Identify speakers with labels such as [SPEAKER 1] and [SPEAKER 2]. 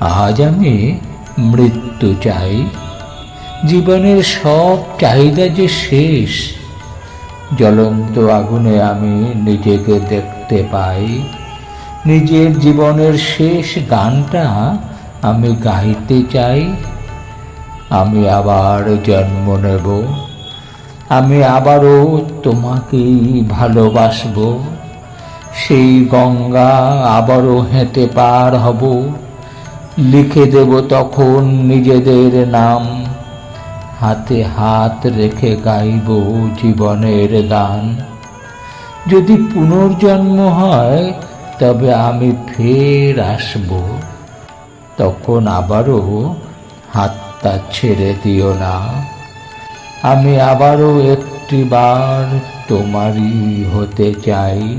[SPEAKER 1] আজ আমি মৃত্যু চাই। জীবনের সব চাহিদা যে শেষ, জ্বলন্ত আগুনে আমি নিজেকে দেখতে পাই। নিজের জীবনের শেষ গানটা আমি গাইতে চাই। আমি আবার জন্ম নেব, আমি আবারও তোমাকেই ভালোবাসবো। সেই গঙ্গা আবারও হেঁটে পার হব লিখে দেব তখন নিজেদের নাম। হাতে হাত রেখে গাইব জীবনের গান। যদি পুনর্জন্ম হয়, তবে আমি ফের আসব। তখন আবারও হাতটা ছেড়ে দিও না। আমি আবারও একটি বার তোমারই হতে চাই।